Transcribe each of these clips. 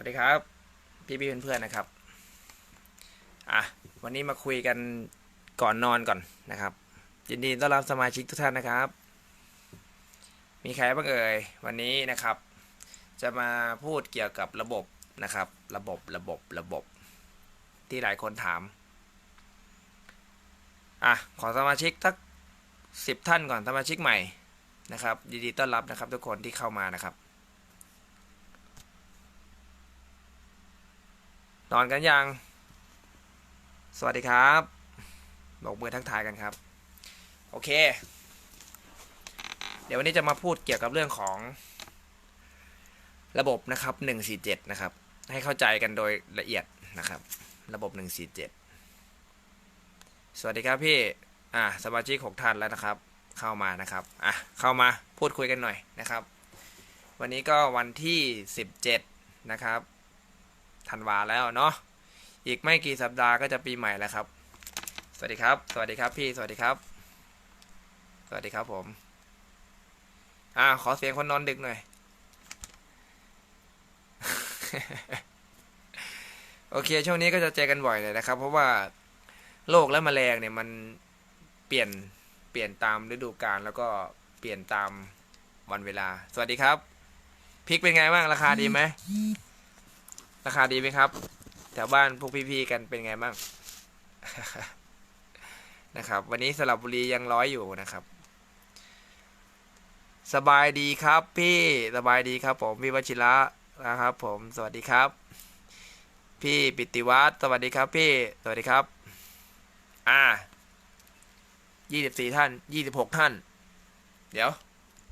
วัสดีครับ พี่พี่เพื่อนๆนะครับอะวันนี้มาคุยกันก่อนนอนก่อนนะครับ ยินดีต้อนรับสมาชิกทุกท่านนะครับ มีใครบ้างเอ่ยวันนี้นะครับ จะมาพูดเกี่ยวกับระบบนะครับ ระบบระบบระบบ ที่หลายคนถามอะขอสมาชิกสักสิบท่านก่อนสมาชิกใหม่นะครับยินดีต้อนรับนะครับ ทุกคนที่เข้ามานะครับ นอนกันยัง สวัสดีครับบอกมือทักทายกันครับ โอเค เดี๋ยววันนี้จะมาพูดเกี่ยวกับเรื่องของ ระบบนะครับ 147 นะครับ ให้เข้าใจกันโดยละเอียดนะครับ ระบบ 147 สวัสดีครับพี่ อ่าสมาชิก6ท่านแล้วนะครับ เข้ามานะครับ อะ เข้ามาพูดคุยกันหน่อยนะครับ วันนี้ก็วันที่ 17 นะครับ ธันวาแล้วเนาะอีกไม่กี่สัปดาห์ก็จะปีใหม่แล้วครับ สวัสดีครับ สวัสดีครับพี่สวัสดีครับ สวัสดีครับผมอ่าขอเสียงคนนอนดึกหน่อย โอเค ช่วงนี้ก็จะเจอกันบ่อยเลยนะครับ เพราะว่าโรคและแมลงเนี่ยมันเปลี่ยนเปลี่ยนตามฤดูกาลแล้วก็เปลี่ยนตามวันเวลา สวัสดีครับพริกเป็นไงบ้างราคาดีไหม ราคาดีไหมครับ แถวบ้านพวกพี่ๆกันเป็นไงบ้างนะครับ วันนี้สระบุรียังร้อยอยู่นะครับ สบายดีครับพี่สบายดีครับ ผมพี่วชิระนะครับ ผมสวัสดีครับ พี่ปิติวัฒน์สวัสดีครับพี่สวัสดีครับ อ่ายี่สิบสี่ท่านยี่สิบหกท่าน เดี๋ยว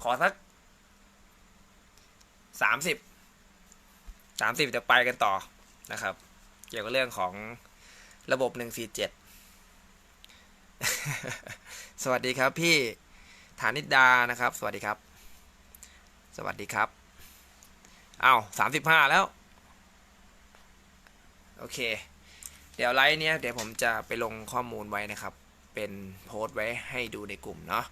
ขอสักสามสิบ สามสิบจะไปกันต่อนะครับ เกี่ยวกับเรื่องของระบบหนึ่งสี่เจ็ดสวัสดีครับพี่ฐานิดานะครับ สวัสดีครับ สวัสดีครับอ้าวสามสิบห้าแล้ว โอเค เดี๋ยวไลฟ์เนี้ยเดี๋ยวผมจะไปลงข้อมูลไว้นะครับ เป็นโพสต์ไว้ให้ดูในกลุ่มเนาะ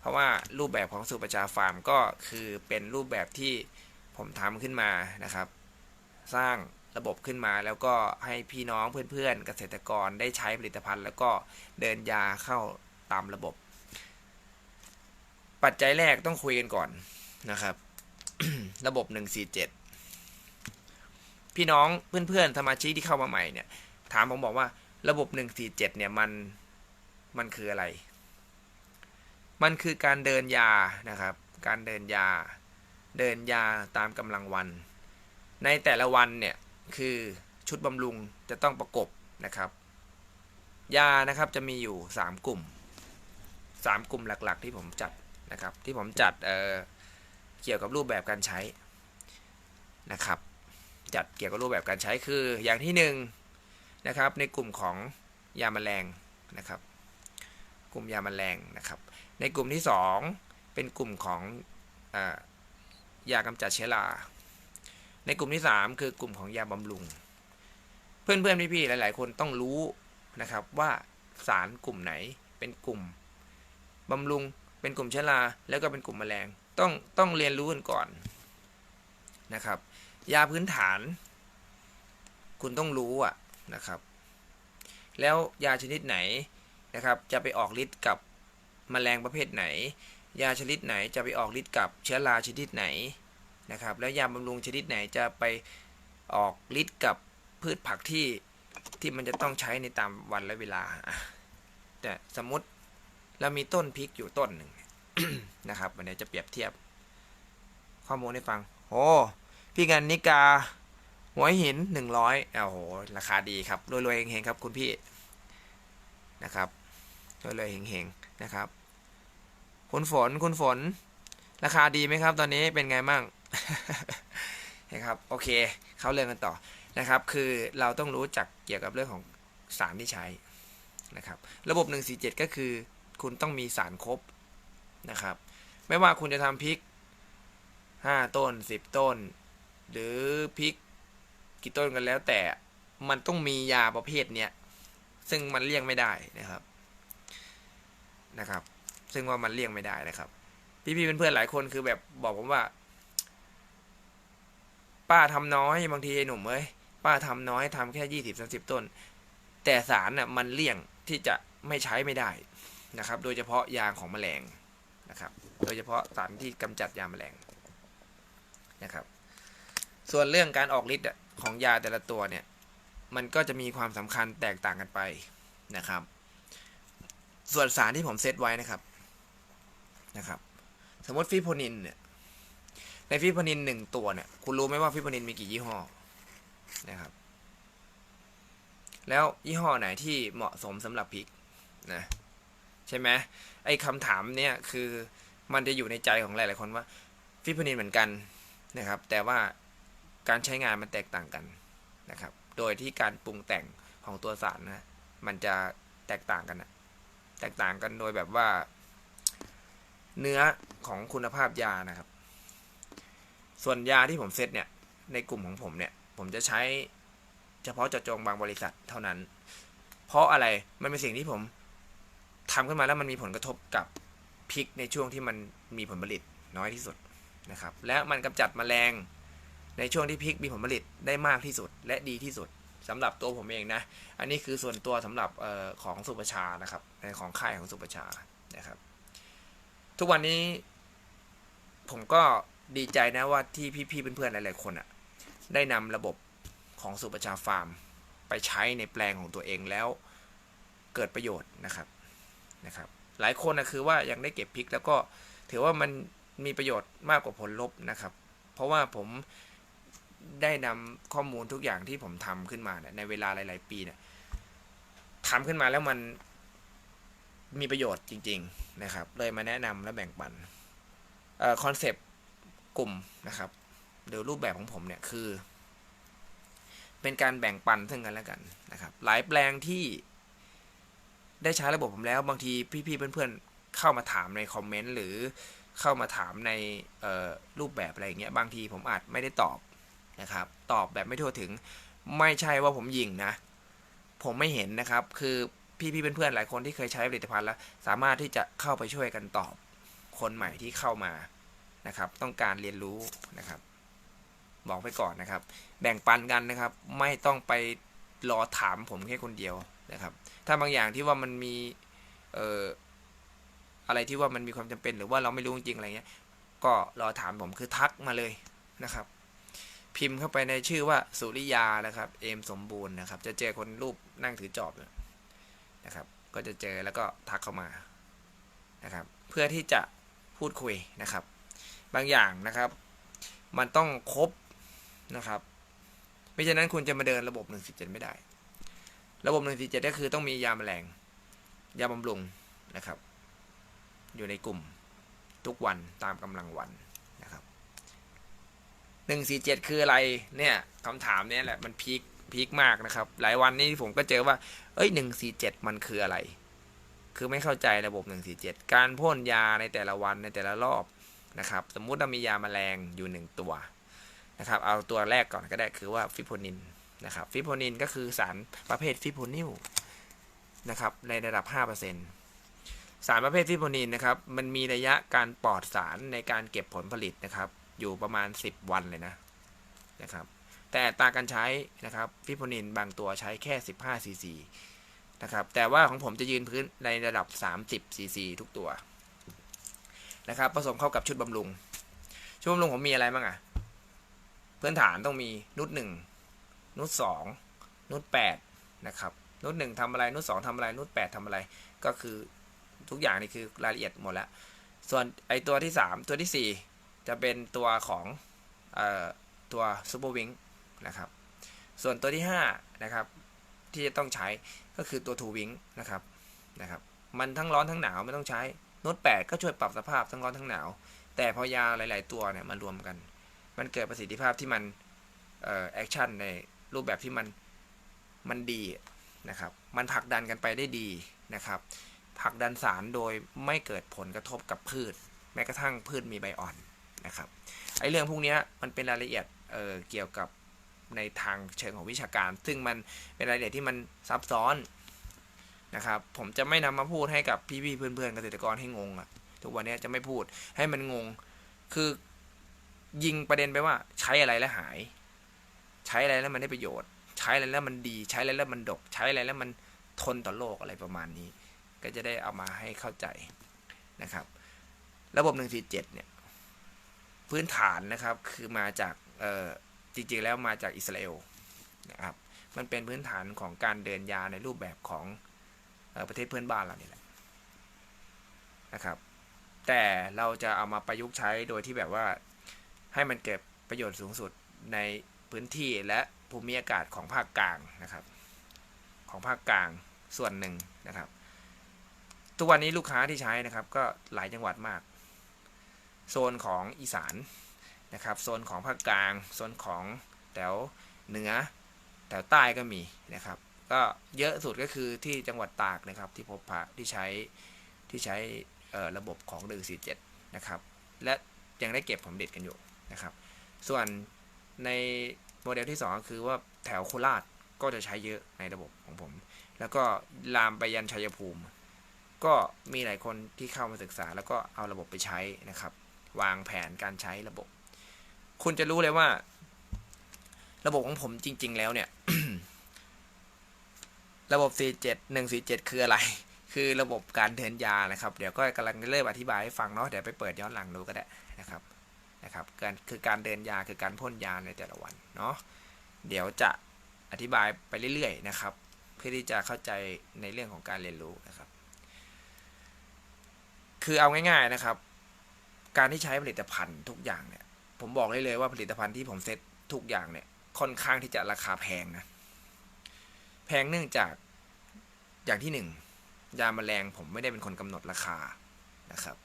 เพราะว่ารูปแบบของสุประชาฟาร์มก็คือเป็นรูปแบบที่ผมทำขึ้นมานะครับ สร้างระบบขึ้นมาแล้วก็ให้พี่น้องเพื่อนๆเกษตรกรได้ใช้ผลิตภัณฑ์ แล้วก็เดินยาเข้าตามระบบ ปัจจัยแรกต้องคุยกันก่อนนะครับ ระบบ 147 พี่น้องเพื่อนๆสมาชิกที่เข้ามาใหม่เนี่ย ถามผมบอกว่าระบบ 147 เนี่ยมันมันคืออะไร มันคือการเดินยานะครับ การเดินยา เดินยาตามกำลังวัน ในแต่ละวันเนี่ยคือชุดบำรุงจะต้องประกบนะครับยานะครับจะมีอยู่ 3 กลุ่ม 3 กลุ่มหลักๆ ที่ผมจัดนะครับ ที่ผมจัดเเกี่ยวกับรูปแบบการใช้นะครับ จัดเกี่ยวกับรูปแบบการใช้คืออย่างที่1นนะครับ ในกลุ่มของยาแมลงนะครับ กลุ่มยาแมลงนะครับ ในกลุ่มที่ 2 เป็นกลุ่มของอยากำจัดเชื้อรา ในกลุ่มที่ 3 คือกลุ่มของยาบำรุง เพื่อนเพื่อนพี่ๆหลาย ๆ คนต้องรู้นะครับว่าสารกลุ่มไหนเป็นกลุ่มบำรุง เป็นกลุ่มเชื้อราแล้วก็เป็นกลุ่มแมลง ต้องต้องเรียนรู้กันก่อนนะครับ ยาพื้นฐาน คุณต้องรู้อะนะครับ แล้วยาชนิดไหนนะครับ จะไปออกฤทธิ์กับแมลงประเภทไหน ยาชนิดไหนจะไปออกฤทธิ์กับเชื้อราชนิดไหน นะครับ แล้วยาบำรุงชนิดไหนจะไปออกฤทธิ์กับพืชผักที่ที่มันจะต้องใช้ในตามวันและเวลา แต่สมมติเรามีต้นพริกอยู่ต้นหนึ่งนะครับวันนี้จะเปรียบเทียบ ข้อมูลให้ฟัง โอ้พี่กันนิกาหัวหินหนึ่งร้อยโอ้โห ราคาดีครับ รวยๆเฮงๆครับคุณพี่นะครับรวยๆเฮงๆนะครับ คุณฝนคุณฝน ราคาดีไหมครับ ตอนนี้เป็นไงมั่ง นะครับโอเค เข้าเรื่องกันต่อนะครับ คือเราต้องรู้จักเกี่ยวกับเรื่องของสารที่ใช้นะครับ ระบบ 147 ก็คือคุณต้องมีสารครบนะครับ ไม่ว่าคุณจะทำพริก 5 ต้น 10 ต้น หรือพริกกี่ต้นกันแล้วแต่มันต้องมียาประเภทเนี้ยซึ่งมันเลี่ยงไม่ได้นะครับนะครับ ซึ่งว่ามันเลี่ยงไม่ได้นะครับ พี่ๆเพื่อนๆหลายคนคือแบบบอกผมว่า ป้าทำน้อยบางทีไอ้หนุ่มเอ้ยป้าทำน้อยทำแค่ยี่สิบสาสิบต้น แต่สารน่ะมันเลี่ยงที่จะไม่ใช้ไม่ได้นะครับ โดยเฉพาะยางของแมลงนะครับ โดยเฉพาะสารที่กำจัดยาแมลงนะครับ ส่วนเรื่องการออกฤทธิ์ของยาแต่ละตัวเนี่ย มันก็จะมีความสำคัญแตกต่างกันไปนะครับ ส่วนสารที่ผมเซตไว้นะครับนะครับ สมมติฟิโพนินเนี่ย ในฟิโพนินหนึ่งตัวเนี่ย คุณรู้ไหมว่าฟิโพนินมีกี่ยี่ห้อนะครับ แล้วยี่ห้อไหนที่เหมาะสมสำหรับพริกนะใช่ไหมไอ้คำถามเนี่ยคือมันจะอยู่ในใจของหลายๆคนว่า ฟิโพนินเหมือนกันนะครับ แต่ว่าการใช้งานมันแตกต่างกันนะครับ โดยที่การปรุงแต่งของตัวสารนะมันจะแตกต่างกันนะแตกต่างกันโดยแบบว่า เนื้อของคุณภาพยานะครับ ส่วนยาที่ผมเซตเนี่ย ในกลุ่มของผมเนี่ย ผมจะใช้เฉพาะเจาะจงบางบริษัทเท่านั้น เพราะอะไร มันเป็นสิ่งที่ผมทำขึ้นมาแล้วมันมีผลกระทบกับพริกในช่วงที่มันมีผลผลิตน้อยที่สุดนะครับ และมันกำจัดแมลงในช่วงที่พริกมีผลผลิตได้มากที่สุด และดีที่สุดสำหรับตัวผมเองนะ อันนี้คือส่วนตัวสำหรับออของสุประชานะครับในของค่ายของสุประชานะครับ ทุกวันนี้ผมก็ ดีใจนะว่าที่พี่ๆเพื่อนๆหลายๆคนอะได้นำระบบของสุประชาฟาร์ม ไปใช้ในแปลงของตัวเองแล้วเกิดประโยชน์นะครับนะครับ หลายคนนะคือว่ายังได้เก็บพริก แล้วก็ถือว่ามันมีประโยชน์มากกว่าผลลบนะครับ เพราะว่าผมได้นำข้อมูลทุกอย่างที่ผมทำขึ้นมาเนี่ยในเวลาหลาย ๆ ปีเนี่ยทำขึ้นมาแล้วมันมีประโยชน์จริง ๆ นะครับ เลยมาแนะนำและแบ่งปันคอนเซปต์ กลุ่มนะครับหรือรูปแบบของผมเนี่ยคือ เป็นการแบ่งปันซึ่งกันและกันนะครับหลายแปลงที่ได้ใช้ระบบผมแล้วบางทีพี่ๆเพื่อนๆเข้ามาถามในคอมเมนต์หรือเข้ามาถามในรูปแบบอะไรอย่างเงี้ยบางทีผมอาจไม่ได้ตอบนะครับ ตอบแบบไม่ทั่วถึงไม่ใช่ว่าผมยิงนะ ผมไม่เห็นนะครับ คือพี่ๆเพื่อนๆหลายคนที่เคยใช้ผลิตภัณฑ์แล้ว สามารถที่จะเข้าไปช่วยกันตอบคนใหม่ที่เข้ามา นะครับ ต้องการเรียนรู้นะครับ บอกไปก่อนนะครับ แบ่งปันกันนะครับ ไม่ต้องไปรอถามผมแค่คนเดียวนะครับ ถ้าบางอย่างที่ว่ามันมีเอ่ออะไรที่ว่ามันมีความจำเป็น หรือว่าเราไม่รู้จริงๆอะไรเงี้ย ก็รอถามผมคือทักมาเลยนะครับ พิมพ์เข้าไปในชื่อว่าสุริยานะครับ เอมสมบูรณ์นะครับ จะเจอคนรูปนั่งถือจอบนะครับ ก็จะเจอแล้วก็ทักเข้ามานะครับ เพื่อที่จะพูดคุยนะครับ บางอย่างนะครับ มันต้องครบนะครับไม่ฉะนั้นคุณจะมาเดินระบบ 147 ไม่ได้ ระบบ 147 ก็คือต้องมียาแมลง ยาบำรุงนะครับ อยู่ในกลุ่มทุกวันตามกำลังวันนะครับ 147 คืออะไรเนี่ยคำถามเนี้ยแหละมันพีคพีคมากนะครับ หลายวันนี้ผมก็เจอว่า เอ้ย 147 มันคืออะไร คือไม่เข้าใจระบบ 147 การพ่นยาในแต่ละวันในแต่ละรอบ นะครับ สมมุติเรามียาแมลงอยู่หนึ่งตัวนะครับ เอาตัวแรกก่อนก็ได้คือว่าฟิโพนินนะครับ ฟิโพนินก็คือสารประเภทฟิโพนิลนะครับในระดับ 5%สารประเภทฟิโพนินนะครับ มันมีระยะการปลอดสารในการเก็บผลผลิตนะครับ อยู่ประมาณ 10 วันเลยนะนะครับ แต่ตาการใช้นะครับฟิโพนินบางตัวใช้แค่ 15ซีซีนะครับ แต่ว่าของผมจะยืนพื้นในระดับ 30ซีซีทุกตัว นะครับผสมเข้ากับชุดบำรุง ชุดบำรุงผมมีอะไรบ้างอะพื้นฐานต้องมีนุดหนึ่งนุดสองนุดแปดนะครับนุดหนึ่งทำอะไรนุดสองทำอะไรนุดแปดทำอะไรก็คือทุกอย่างนี่คือรายละเอียดหมดแล้ว ส่วนไอตัวที่สามตัวที่สี่จะเป็นตัวของอตัวซูเปอร์วิงนะครับส่วนตัวที่ห้านะครับที่จะต้องใช้ก็คือตัวทูวิงนะครับนะครับมันทั้งร้อนทั้งหนาวไม่ต้องใช้ นุดแปดก็ช่วยปรับสภาพทั้งร้อนทั้งหนาว แต่พอยาหลาย ๆ ตัวเนี่ยมารวมกัน มันเกิดประสิทธิภาพที่มันแอคชั่นในรูปแบบที่มันมันดีนะครับ มันผลักดันกันไปได้ดีนะครับผลักดันสารโดยไม่เกิดผลกระทบกับพืช แม้กระทั่งพืชมีใบอ่อนนะครับไอ้เรื่องพวกนี้มันเป็นรายละเอียดเเกี่ยวกับในทางเชิงของวิชาการ ซึ่งมันเป็นรายละเอียดที่มันซับซ้อน นะครับ ผมจะไม่นำมาพูดให้กับพี่ๆเพื่อนๆเกษตรกรให้งงอะทุกวันนี้จะไม่พูดให้มันงง คือยิงประเด็นไปว่าใช้อะไรแล้วหาย ใช้อะไรแล้วมันได้ประโยชน์ ใช้อะไรแล้วมันดี ใช้อะไรแล้วมันดก ใช้อะไรแล้วมันทนต่อโลกอะไรประมาณนี้ ก็จะได้เอามาให้เข้าใจนะครับ ระบบ 147 เนี่ย พื้นฐานนะครับคือมาจากเอ่อจริงๆแล้วมาจากอิสราเอลนะครับมันเป็นพื้นฐานของการเดินยาในรูปแบบของ ประเทศเพื่อนบ้านเรานี่แหละนะครับ แต่เราจะเอามาประยุกต์ใช้โดยที่แบบว่าให้มันเกิดประโยชน์สูงสุดในพื้นที่และภูมิอากาศของภาคกลางนะครับ ของภาคกลางส่วนหนึ่งนะครับ ทุกวันนี้ลูกค้าที่ใช้นะครับ ก็หลายจังหวัดมาก โซนของอีสานนะครับ โซนของภาคกลาง โซนของแถวเหนือแถวใต้ก็มีนะครับ ก็เยอะสุดก็คือที่จังหวัดตากนะครับ ที่พบพระที่ใช้ที่ใช้ระบบของ147 นะครับ และยังได้เก็บผลผลิตกันอยู่นะครับ ส่วนในโมเดลที่2ก็คือว่าแถวโคราชก็จะใช้เยอะในระบบของผม แล้วก็ลามไปยันชัยภูมิ ก็มีหลายคนที่เข้ามาศึกษา แล้วก็เอาระบบไปใช้นะครับ วางแผนการใช้ระบบ คุณจะรู้เลยว่า ระบบของผมจริง ๆ แล้วเนี่ย ระบบ 47 147 คืออะไร คือระบบการเดินยานะครับ เดี๋ยวก็กำลังเริ่มอธิบายให้ฟังเนาะ เดี๋ยวไปเปิดย้อนหลังดูก็ได้นะครับ นะครับการคือการเดินยาคือการพ่นยาในแต่ละวันเนาะ เดี๋ยวจะอธิบายไปเรื่อยๆนะครับ เพื่อที่จะเข้าใจในเรื่องของการเรียนรู้นะครับ คือเอาง่าย ๆนะครับ การที่ใช้ผลิตภัณฑ์ทุกอย่างเนี่ย ผมบอกได้เลยว่าผลิตภัณฑ์ที่ผมเซ็ตทุกอย่างเนี่ย ค่อนข้างที่จะราคาแพงนะ แพงเนื่องจากอย่างที่หนึ่งยาแมลงผมไม่ได้เป็นคนกำหนดราคานะครับ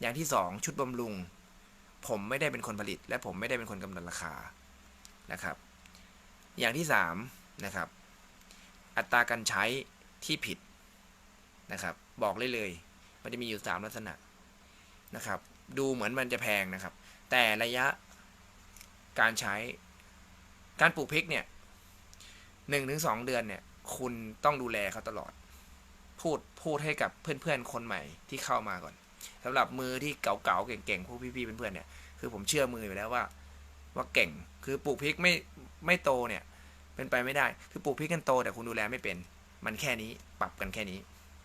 อย่างที่สองชุดบำรุง ผมไม่ได้เป็นคนผลิต และผมไม่ได้เป็นคนกำหนดราคานะครับ อย่างที่สามนะครับ อัตราการใช้ที่ผิดนะครับ บอกเลยเลย มันจะมีอยู่สามลักษณะนะครับ ดูเหมือนมันจะแพงนะครับ แต่ระยะการใช้การปลูกพริกเนี่ย หนึ่งถึงสองเดือนเนี่ย คุณต้องดูแลเขาตลอด พูดพูดให้กับเพื่อนๆคนใหม่ที่เข้ามาก่อนสำหรับมือที่เก่าๆเก่งๆพวกพี่ๆเพื่อนๆเนี่ยคือผมเชื่อมืออยู่แล้วว่า ว่าเก่งคือปลูกพริกไม่ไม่โตเนี่ย เป็นไปไม่ได้ คือปลูกพริกกันโต แต่คุณดูแลไม่เป็น มันแค่นี้ปรับกันแค่นี้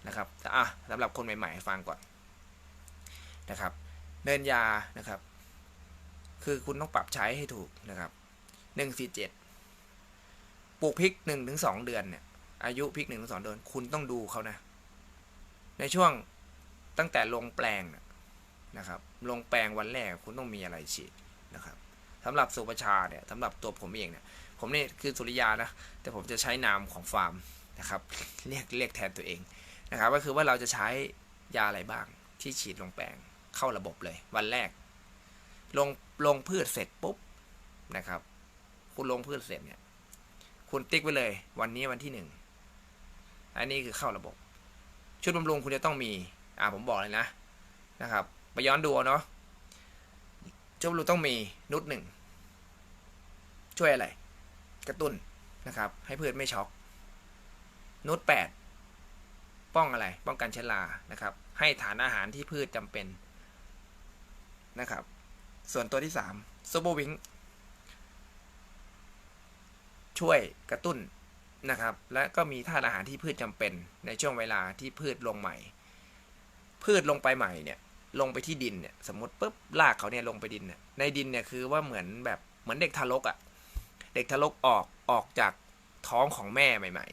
นะครับแต่อะสำหรับคนใหม่ๆฟังก่อนนะครับ เดินยานะครับ คือคุณต้องปรับใช้ให้ถูกนะครับหนึ่งสี่เจ็ด ปลูกพริกหนึ่งถึงสองเดือนเนี่ย อายุพริกหนึ่งถึงสองเดือน คุณต้องดูเขานะ ในช่วงตั้งแต่ลงแปลงนะครับ ลงแปลงวันแรกคุณต้องมีอะไรฉีดนะครับสำหรับสุประชาเนี่ยสำหรับตัวผมเองเนี่ย ผมนี่คือสุริยานะ แต่ผมจะใช้นามของฟาร์มนะครับ เรียกเรียกแทนตัวเองนะครับ ก็คือว่าเราจะใช้ยาอะไรบ้างที่ฉีดลงแปลงเข้าระบบเลย วันแรก ลงลงพืชเสร็จปุ๊บนะครับ คุณลงพืชเสร็จเนี่ย คุณติ๊กไว้เลย วันนี้วันที่หนึ่งอันนี้คือเข้าระบบ ชุดบำรุงคุณจะต้องมี อ่าผมบอกเลยนะนะครับ ไปย้อนดูเนาะชุดบำรุงต้องมีนุดหนึ่งช่วยอะไร กระตุ้นนะครับ ให้พืชไม่ช็อก นุดแปดป้องอะไร ป้องกันเชื้อรานะครับ ให้ฐานอาหารที่พืชจำเป็นนะครับ ส่วนตัวที่สามซูเปอร์วิง ช่วยกระตุ้นนะครับ และก็มีธาตุอาหารที่พืชจำเป็นในช่วงเวลาที่พืชลงใหม่ พืชลงไปใหม่เนี่ยลงไปที่ดินเนี่ยสมมติปุ๊บรากเขาเนี่ยลงไปดินเนี่ยในดินเนี่ยคือว่าเหมือนแบบเหมือนเด็กทารกอะ่ะเด็กทารกออกออกจากท้องของแม่ใหม่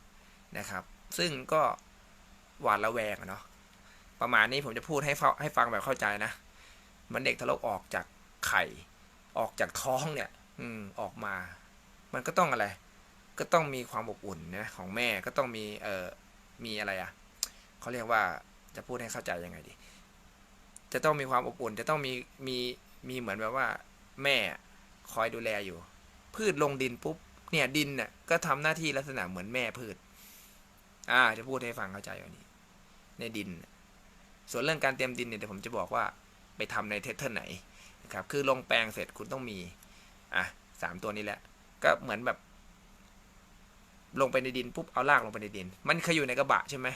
ๆนะครับ ซึ่งก็หวาดระแวงเนาะประมาณนี้ผมจะพูดให้ฟังให้ฟังแบบเข้าใจนะมันเด็กทารกออกจากไข่ ออกจากท้องเนี่ย อืมออกมา มันก็ต้องอะไร ก็ต้องมีความอบอุ่นนะของแม่ก็ต้องมีเอ่อมีอะไรอะ่ะเขาเรียกว่าจะพูดให้เข้าใจยังไงดี จะต้องมีความอบอุ่น จะต้องมีมีมีเหมือนแบบว่า แม่คอยดูแลอยู่ พืชลงดินปุ๊บเนี่ยดินเนี่ยก็ทำหน้าที่ลักษณะเหมือนแม่พืช อ่า จะพูดให้ฟังเข้าใจวันนี้ ในดิน ส่วนเรื่องการเตรียมดินเนี่ยเดี๋ยวผมจะบอกว่าไปทำในเทสเทอร์ไหนนะครับ คือลงแปลงเสร็จคุณต้องมี อะสามตัวนี้แหละ ก็เหมือนแบบ ลงไปในดินปุ๊บเอารากลงไปในดิน มันเคยอยู่ในกระบะใช่ไหม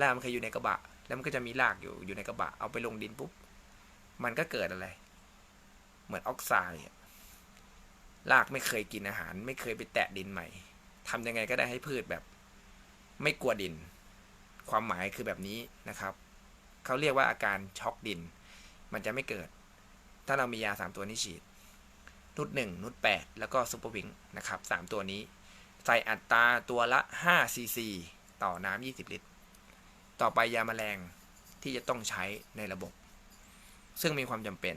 รากมันเคยอยู่ในกระบะ แล้วมันก็จะมีรากอยู่อยู่ในกระบะเอาไปลงดินปุ๊บมันก็เกิดอะไร เหมือนออกไซด์รากไม่เคยกินอาหาร ไม่เคยไปแตะดินใหม่ทำยังไงก็ได้ให้พืชแบบ ไม่กลัวดิน ความหมายคือแบบนี้นะครับเขาเรียกว่าอาการช็อกดิน มันจะไม่เกิด ถ้าเรามียาสามตัวนี้ฉีด นุดหนึ่งนุดแปดแล้วก็ซูเปอร์วิงนะครับสามตัวนี้ ใส่อัตราตัวละ5ซีซีต่อน้ำ20 ลิตร ต่อไปยาแมลงที่จะต้องใช้ในระบบ ซึ่งมีความจำเป็น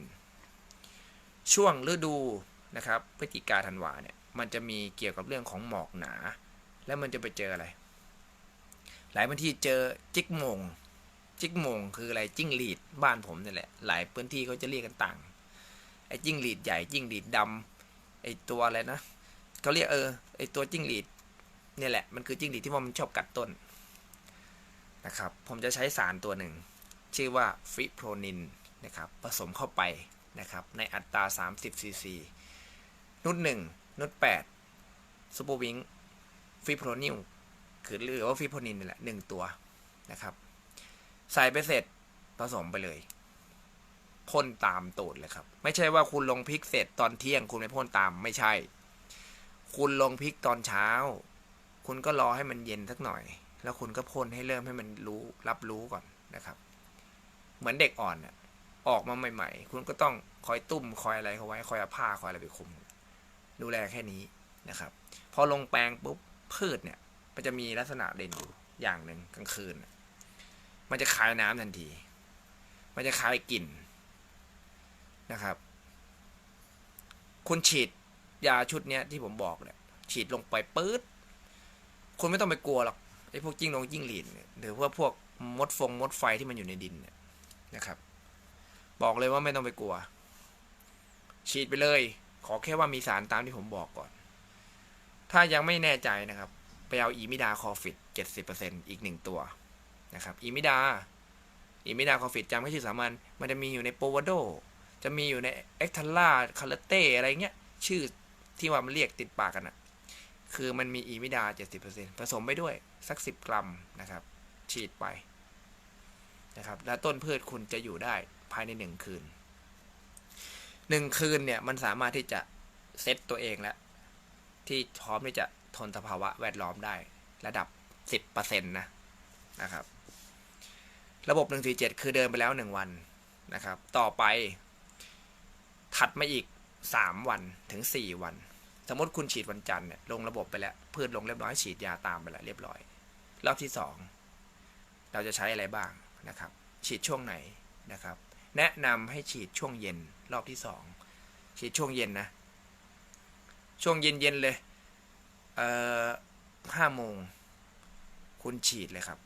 ช่วงฤดูนะครับพฤศจิกาธันวาเนี่ยมันจะมีเกี่ยวกับเรื่องของหมอกหนา แล้วมันจะไปเจออะไร หลายพื้นที่เจอจิกมงจิกมงคืออะไรจิ้งหรีดบ้านผมนี่แหละ หลายพื้นที่เขาจะเรียกกันต่าง ไอ้จิ้งหรีดใหญ่จิ้งหรีดดำไอ้ตัวอะไรนะเขาเรียกเออไอ้ตัวจิ้งหรีดเนี่ยแหละมันคือจิ้งหรีดที่ว่ามันชอบกัดต้นนะครับผมจะใช้สารตัวหนึ่ง ชื่อว่าฟิโปรนินนะครับผสมเข้าไปนะครับในอัตรา 30 ซีซีนุดหนึ่งนุด8ซูเปอร์วิงฟิโปรนิลคือหรือว่าฟิโปรนินนี่แหละหนึ่งตัวนะครับ ใส่ไปเสร็จผสมไปเลย พ่นตามตูดเลยครับ ไม่ใช่ว่าคุณลงพริกเสร็จตอนเที่ยง คุณไปพ่นตามไม่ใช่ คุณลงพริกตอนเช้า คุณก็รอให้มันเย็นสักหน่อย แล้วคุณก็พ่นให้เริ่มให้มันรู้รับรู้ก่อนนะครับ เหมือนเด็กอ่อนเนี่ยออกมาใหม่ ๆ คุณก็ต้องคอยตุ้มคอยอะไรเขาไว้คอยเอาผ้าคอยอะไรไปคุม ดูแลแค่นี้นะครับ พอลงแปลงปุ๊บพืชเนี่ย มันจะมีลักษณะเด่นอยู่อย่างหนึ่งกลางคืน มันจะคายน้ำทันที มันจะคายกลิ่น นะครับ คุณฉีดยาชุดเนี้ยที่ผมบอกเนี่ยฉีดลงไปปื๊ดคุณไม่ต้องไปกลัวหรอกไอ้พวกจิ้งลงจิ้งหรีดหรือว่าพวกมดฟงมดไฟที่มันอยู่ในดินเนี่ยนะครับ บอกเลยว่าไม่ต้องไปกลัว ฉีดไปเลย ขอแค่ว่ามีสารตามที่ผมบอกก่อน ถ้ายังไม่แน่ใจนะครับ ไปเอาอีมิดาคอฟิตเจ็ดสิบเปอร์เซ็นอีกหนึ่งตัวนะครับอีมิดาอีมิดาคอฟิตจำแค่ชื่อสามัญมันจะมีอยู่ในโปวาโด จะมีอยู่ในเอ็กทัลล่าคาร์เต้อะไรเงี้ย ชื่อที่ว่ามันเรียกติดปากกันอะคือมันมีอีมิดา 70%ผสมไปด้วยสัก 10 กรัมนะครับ ฉีดไปนะครับ แล้วต้นพืชคุณจะอยู่ได้ภายใน 1 คืน 1 คืนเนี่ย มันสามารถที่จะเซตตัวเองแล้ว ที่พร้อมที่จะทนสภาวะแวดล้อมได้ ระดับ 10%นะนะครับ ระบบ 147 คือเดินไปแล้ว 1 วันนะครับ ต่อไป ถัดมาอีก 3 วันถึง 4 วัน สมมติคุณฉีดวันจันทร์เนี่ยลงระบบไปแล้วพืชลงเรียบร้อยฉีดยาตามไปแล้วเรียบร้อย รอบที่ 2 เราจะใช้อะไรบ้างนะครับ ฉีดช่วงไหนนะครับ แนะนำให้ฉีดช่วงเย็นรอบที่ 2 ฉีดช่วงเย็นนะ ช่วงเย็นเย็นเลยเอ่อห้าโมงคุณฉีดเลยครับ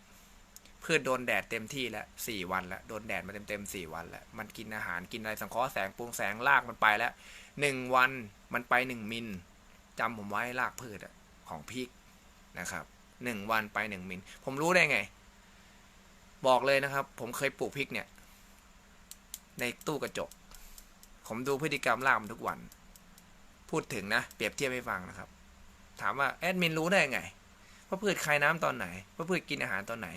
พืชโดนแดดเต็มที่แล้วสี่วันแล้วโดนแดดมาเต็มเต็มๆสี่วันแล้วมันกินอาหารกินอะไรสังเคราะห์แสงปรุงแสงรากมันไปแล้วหนึ่งวันมันไปหนึ่งมิลจำผมไว้รากพืชของพริกนะครับหนึ่งวันไปหนึ่งมิลผมรู้ได้ไง บอกเลยนะครับ ผมเคยปลูกพริกเนี่ย ในตู้กระจก ผมดูพฤติกรรมรากมันทุกวัน พูดถึงนะ เปรียบเทียบให้ฟังนะครับ ถามว่าแอดมินรู้ได้ไงว่าพืชคายน้ำตอนไหนว่าพืชกินอาหารตอนไหน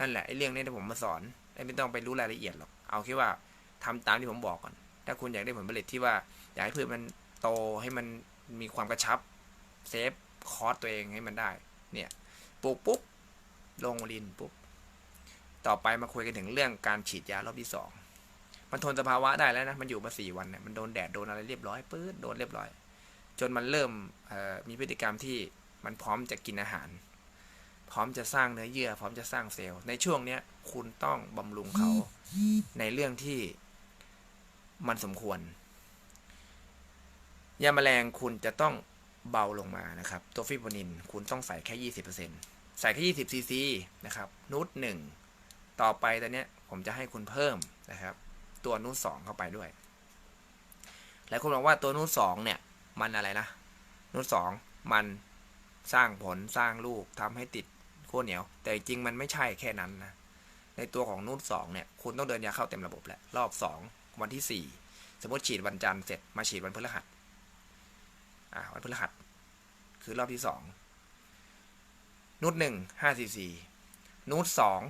นั่นแหละไอ้เรื่องนี้ที่ผมมาสอนไม่ต้องไปรู้รายละเอียดหรอกเอาแค่ว่าทำตามที่ผมบอกก่อน ถ้าคุณอยากได้ผลผลิตที่ว่าอยากให้พืชมันโตให้มันมีความกระชับเซฟคอสตัวเองให้มันได้ เนี่ยปลูกปุ๊บลงลินปุ๊บต่อไปมาคุยกันถึงเรื่องการฉีดยารอบที่สองมันทนสภาวะได้แล้วนะ มันอยู่มาสี่วันเนี่ย มันโดนแดดโดนอะไรเรียบร้อยปื๊ดโดนเรียบร้อย จนมันเริ่มมีพฤติกรรมที่มันพร้อมจะกินอาหาร พร้อมจะสร้างเนื้อเยื่อ พร้อมจะสร้างเซลล์ ในช่วงเนี้ยคุณต้องบำรุงเขาในเรื่องที่มันสมควร ยาแมลงคุณจะต้องเบาลงมานะครับ ตัวฟิโบนินคุณต้องใส่แค่ยี่สิบเปอร์เซ็นใส่แค่ยี่สิบซีซีนะครับ นูตหนึ่งต่อไปตอนเนี้ยผมจะให้คุณเพิ่มนะครับ ตัวนูตสองเข้าไปด้วย หลายคนบอกว่าตัวนูตสองเนี่ย มันอะไรนะนูตสองมันสร้างผลสร้างลูกทำให้ติด ขั้วเหนียว แต่จริงมันไม่ใช่แค่นั้นนะ ในตัวของนูตสองเนี่ย คุณต้องเดินยาเข้าเต็มระบบแหละ รอบสองวันที่สี่สมมติฉีดวันจันทร์เสร็จมาฉีดวันพฤหัส อ่าวันพฤหัส คือรอบที่สองนูตหนึ่งห้าซีซีนูตสอง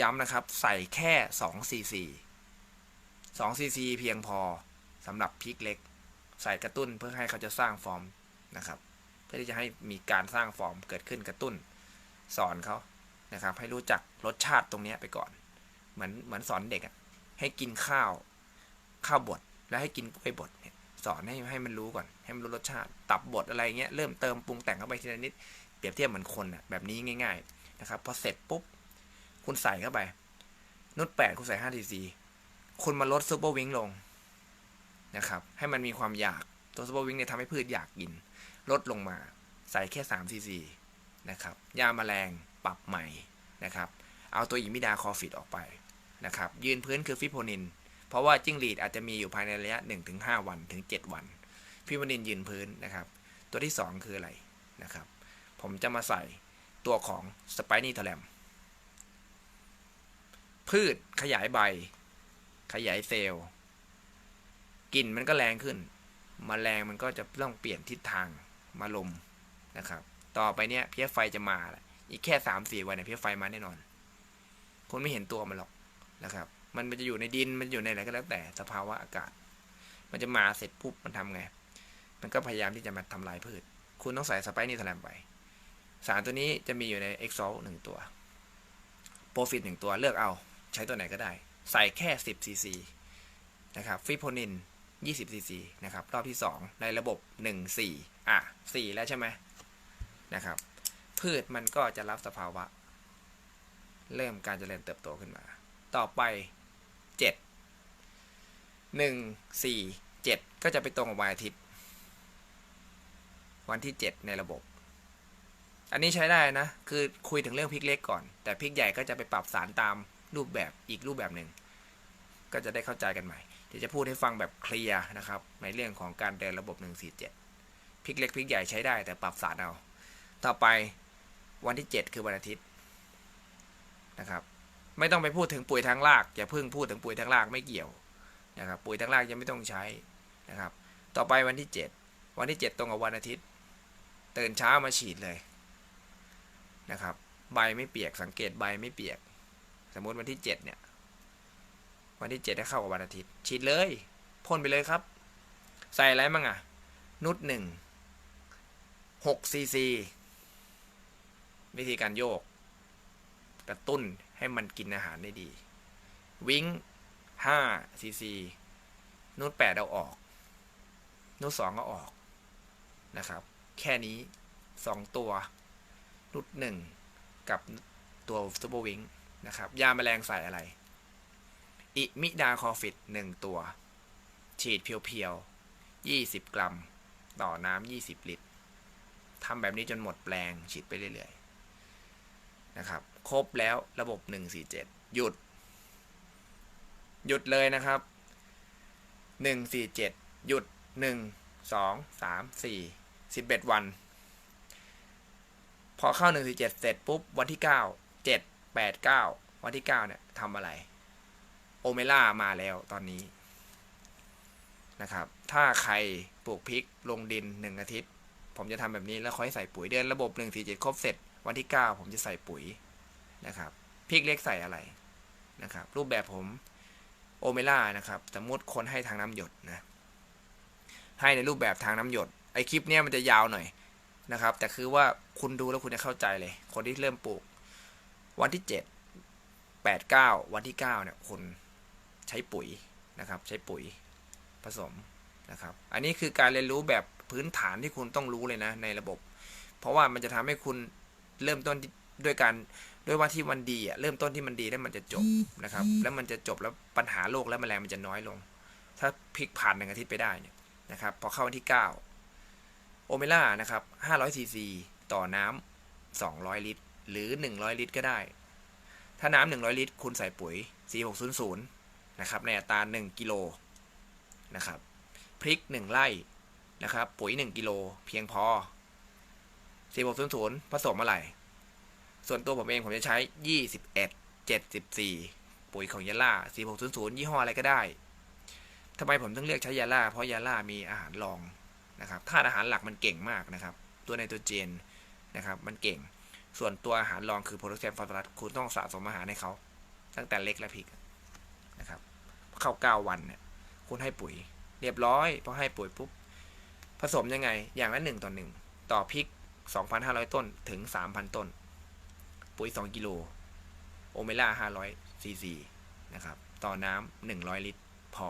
ย้ำนะครับ ใส่แค่สองซีซีสองซีซีเพียงพอสำหรับพริกเล็ก ใส่กระตุ้นเพื่อให้เขาจะสร้างฟอร์มนะครับ เพื่อที่จะให้มีการสร้างฟอร์มเกิดขึ้นกระตุ้น สอนเขานะครับ ให้รู้จักรสชาติตรงนี้ไปก่อน เหมือนเหมือนสอนเด็กอะให้กินข้าวข้าวบดแล้วให้กินกล้วยบดเนี่ยสอนให้ให้มันรู้ก่อน ให้มันรู้รสชาติ ตับบดอะไรเงี้ยเริ่มเติมปรุงแต่งเข้าไปทีละนิดเปรียบเทียบเหมือนคนอะแบบนี้ง่าย ๆนะครับพอเสร็จปุ๊บคุณใส่เข้าไปนุดแปดคุณใส่ห้าทีซีคุณมาลดซูเปอร์วิงลงนะครับ ให้มันมีความอยากตัวซูเปอร์วิงเนี่ยทำให้พืชอยากกิน ลดลงมาใส่แค่3ซีซี นะครับยาแมลงปรับใหม่นะครับเอาตัวอิมิดาคอฟิดออกไปนะครับยืนพื้นคือฟิโพนิน เพราะว่าจิ้งหรีดอาจจะมีอยู่ภายในระยะ 1-5 วันถึง 7 วัน ฟิโพนินยืนพื้นนะครับ ตัวที่ 2 คืออะไรนะครับ ผมจะมาใส่ตัวของสไปนี่ทแลมพืชขยายใบ ขยายเซลล์กลิ่นมันก็แรงขึ้นมแมลงมันก็จะต้องเปลี่ยนทิศทางมาลมนะครับ ต่อไปเนี้ยเพี้ยไฟจะมาแหละอีกแค่สามสี่วันเนี่ยเพี้ยไฟมาแน่นอนคุณไม่เห็นตัวมันหรอกนะครับ มันมันจะอยู่ในดินมันอยู่ในอะไรก็แล้วแต่สภาวะอากาศ มันจะมาเสร็จปุ๊บมันทำไง มันก็พยายามที่จะมาทำลายพืช คุณต้องใส่สไปนี่แลมไป สารตัวนี้จะมีอยู่ในเอ็กซอลหนึ่งตัวโปรฟิตหนึ่งตัวเลือกเอา ใช้ตัวไหนก็ได้ ใส่แค่10ซีซีนะครับฟิโพนิน20ซีซีนะครับ รอบที่ 2 ในระบบ 1 4 อะ 4 แล้วใช่ไหม นะครับ พืชมันก็จะรับสภาวะ เริ่มการเจริญเติบโตขึ้นมา ต่อไป 7 1 4 7 ก็จะไปตรงกับวันอาทิตย์ วันที่ 7 ในระบบ อันนี้ใช้ได้นะ คือคุยถึงเรื่องพริกเล็กก่อน แต่พริกใหญ่ก็จะไปปรับสารตามรูปแบบอีกรูปแบบหนึ่ง ก็จะได้เข้าใจกันใหม่ เดี๋ยวจะพูดให้ฟังแบบเคลียร์นะครับ ในเรื่องของการเดินระบบ 147พลิกเล็กพลิกใหญ่ใช้ได้แต่ปรับสารเอา ต่อไปวันที่ 7 คือวันอาทิตย์นะครับ ไม่ต้องไปพูดถึงปุ๋ยทางรากอย่าเพิ่งพูดถึงปุ๋ยทางรากไม่เกี่ยวนะครับปุ๋ยทางรากยังไม่ต้องใช้นะครับ ต่อไปวันที่ 7 วันที่ 7 ตรงกับวันอาทิตย์ ตื่นเช้ามาฉีดเลยนะครับ ใบไม่เปียกสังเกตใบไม่เปียก สมมติวันที่ 7 เนี่ย วันที่เจ็ดได้เข้ากับวันอาทิตย์ ฉีดเลยพ่นไปเลยครับ ใส่อะไรมั่งอะนุดหนึ่งหกซีซี วิธีการโยก กระตุ้นให้มันกินอาหารได้ดี วิ้งห้าซีซีนุดแปดเอาออกนุดสองก็ออกนะครับ แค่นี้สองตัวนุดหนึ่งกับตัวซูเปอร์วิงนะครับ ยาแมลงใส่อะไร อิมิดาคอฟิดหนึ่งตัว ฉีดเพียวๆยี่สิบกรัม ต่อน้ำยี่สิบลิตรทำแบบนี้จนหมดแปลงฉีดไปเรื่อย นะครับ ครบแล้วระบบหนึ่งสี่เจ็ดหยุด หยุดเลยนะครับหนึ่งสี่เจ็ดหยุดหนึ่งสองสามสี่สิบเอ็ดวัน พอเข้าหนึ่งสี่เจ็ดเสร็จปุ๊บ วันที่เก้าเจ็ดแปดเก้าวันที่เก้าเนี่ยทำอะไร โอเมล่ามาแล้วตอนนี้นะครับ ถ้าใครปลูกพริกลงดินหนึ่งอาทิตย์ ผมจะทำแบบนี้แล้วค่อยใส่ปุ๋ยเดือนระบบหนึ่งสี่เจ็ดครบเสร็จ วันที่เก้าผมจะใส่ปุ๋ยนะครับพริกเล็กใส่อะไรนะครับ รูปแบบผมโอเมล่านะครับสมมติคนให้ทางน้ำหยดนะให้ในรูปแบบทางน้ำหยดไอคลิปเนี้ยมันจะยาวหน่อยนะครับ แต่คือว่าคุณดูแล้วคุณจะเข้าใจเลย คนที่เริ่มปลูก วันที่เจ็ดแปดเก้าวันที่เก้าเนี่ยคุณใช้ปุ๋ยนะครับ ใช้ปุ๋ยผสมนะครับ อันนี้คือการเรียนรู้แบบพื้นฐานที่คุณต้องรู้เลยนะในระบบ เพราะว่ามันจะทำให้คุณ เริ่มต้นด้วยการด้วยว่าที่มันดีอะเริ่มต้นที่มันดีแล้วมันจะจบนะครับ แล้วมันจะจบแล้วปัญหาโรคและแมลงมันจะน้อยลง ถ้าพลิกผ่านหนึ่งอาทิตย์ไปได้เนี่ยนะครับพอเข้าวันที่ 9 โอเมล่านะครับ500ซีซีต่อน้ำ200 ลิตร หรือ 100 ลิตรก็ได้ ถ้าน้ำ100 ลิตรคุณใส่ปุ๋ย 4600นะครับในอัตรา1กิโลนะครับพริก 1 ไร่นะครับปุ๋ย 1 กิโลเพียงพอ 4600ผสมอะไร ส่วนตัวผมเองผมจะใช้21 74ปุ๋ยของยาล่า4600ยี่ห้ออะไรก็ได้ทำไมผมต้องเลือกใช้ยาล่า เพราะยาล่ามีอาหารรองนะครับธาตุอาหารหลักมันเก่งมากนะครับ ตัวไนโตรเจนนะครับ มันเก่ง ส่วนตัวอาหารรองคือโพแทสเซียมฟอสฟอรัสคุณต้องสะสมอาหารให้เขา ตั้งแต่เล็กและพริกนะครับเข้าเก้าวันเนี่ยคุณให้ปุ๋ย เรียบร้อยพอให้ปุ๋ยปุ๊บผสมยังไง อย่างละหนึ่งต่อหนึ่งต่อพริก 2,500 ต้นถึง 3,000 ต้น ปุ๋ย 2 กิโล โอเมล่า 500 ซีซี นะครับ ต่อน้ำ100 ลิตร พอ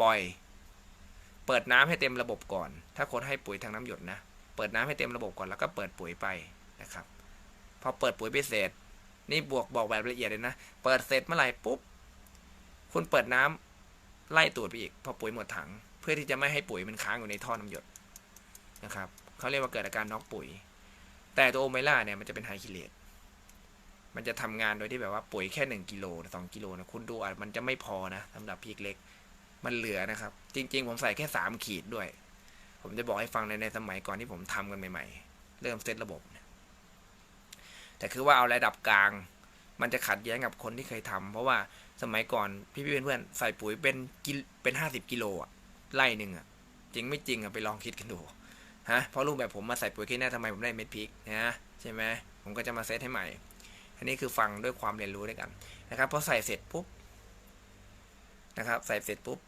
ปล่อย เปิดน้ำให้เต็มระบบก่อน ถ้าคนให้ปุ๋ยทางน้ำหยดนะ เปิดน้ำให้เต็มระบบก่อน แล้วก็เปิดปุ๋ยไป นะครับ พอเปิดปุ๋ยไปเสร็จ นี่บวกบอกแบบละเอียดเลยนะ เปิดเสร็จเมื่อไหร่ปุ๊บ คุณเปิดน้ำไล่ตูดไปอีก พอปุ๋ยหมดถัง เพื่อที่จะไม่ให้ปุ๋ยมันค้างอยู่ในท่อน้ำหยด นะครับ เขาเรียกว่าเกิดอาการน็อกปุ๋ย แต่ตัวโอเมล่าเนี่ยมันจะเป็นไฮคิเลตมันจะทำงานโดยที่แบบว่าปุ๋ยแค่หนึ่งกิโลสองกิโลนะคุณดูอะมันจะไม่พอนะสำหรับพริกเล็ก มันเหลือนะครับ จริง ๆ ผมใส่แค่สามขีดด้วย ผมจะบอกให้ฟังในในสมัยก่อนที่ผมทำกันใหม่ๆ เริ่มเซตระบบนี่ยแต่คือว่าเอาระดับกลาง มันจะขัดแย้งกับคนที่เคยทำเพราะว่าสมัยก่อนพี่ๆเพื่อนๆใส่ปุ๋ยเป็นกิเป็นห้าสิบกิโลอะไล่หนึ่งอะจริงไม่จริงอะไปลองคิดกันดู ฮะเพราะรูปแบบผมมาใส่ปุ๋ยแค่นี้ทำไมผมได้เม็ดพริกนะใช่ไหมผมก็จะมาเซตให้ใหม่ อันนี้คือฟังด้วยความเรียนรู้ด้วยกันนะครับพอใส่เสร็จปุ๊บนะครับใส่เสร็จปุ๊บ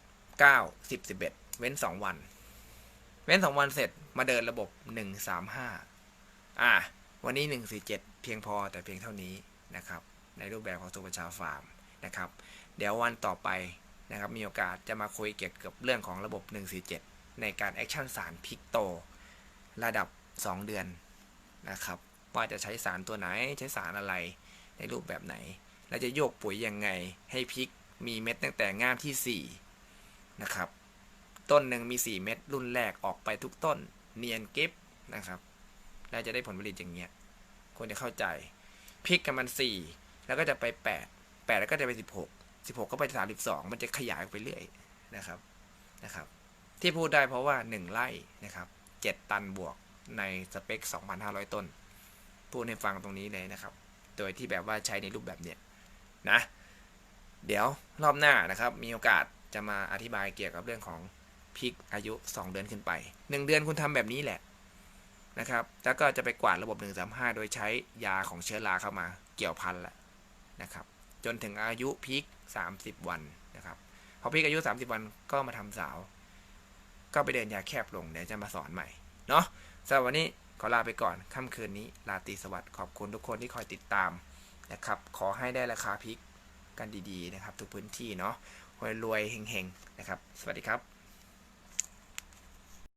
เก้าสิบสิบเอ็ดเว้นสองวัน เว้นสองวันเสร็จมาเดินระบบหนึ่งสามห้าอ่าวันนี้หนึ่งสี่เจ็ดเพียงพอแต่เพียงเท่านี้นะครับ ในรูปแบบของสุประชาฟาร์มนะครับ เดี๋ยววันต่อไปนะครับมีโอกาสจะมาคุยเกี่ยวกับเรื่องของระบบ 147 ในการแอคชั่นสารพิกโต ระดับ 2 เดือนนะครับ ว่าจะใช้สารตัวไหนใช้สารอะไรในรูปแบบไหน และจะโยกปุ๋ยยังไงให้พริกมีเม็ดตั้งแต่ง่ามที่ 4 นะครับ ต้นหนึ่งมี 4 เม็ดรุ่นแรกออกไปทุกต้น เนียนเก็บนะครับแล้วจะได้ผลผลิตอย่างเงี้ยควรจะเข้าใจพริกกับมัน 4 แล้วก็จะไป 8 8 แล้วก็จะไป 16 16 ก็ไป 32 มันจะขยายไปเรื่อยนะครับนะครับ ที่พูดได้เพราะว่า 1ไร่นะครับ 7 ตันบวกในสเปค 2,500 ต้น พูดให้ฟังตรงนี้เลยนะครับ โดยที่แบบว่าใช้ในรูปแบบเนี้ยนะ เดี๋ยวรอบหน้านะครับ มีโอกาสจะมาอธิบายเกี่ยวกับเรื่องของพริกอายุ 2 เดือนขึ้นไป 1 เดือนคุณทำแบบนี้แหละนะครับ แล้วก็จะไปกวาดระบบ 135 โดยใช้ยาของเชื้อราเข้ามาเกี่ยวพันแหละนะครับ จนถึงอายุพีค30 วันนะครับ พอพีคอายุ 30 วันก็มาทำสาว ก็ไปเดินยาแคบลงเดี๋ยวจะมาสอนใหม่เนาะสำหรับวันนี้ขอลาไปก่อนค่ำคืนนี้ลาตีสวัสดิ์ขอบคุณทุกคนที่คอยติดตามนะครับขอให้ได้ราคาพิกกันดีๆนะครับ ทุกพื้นที่เนาะรวยๆเฮงๆนะครับ สวัสดีครับ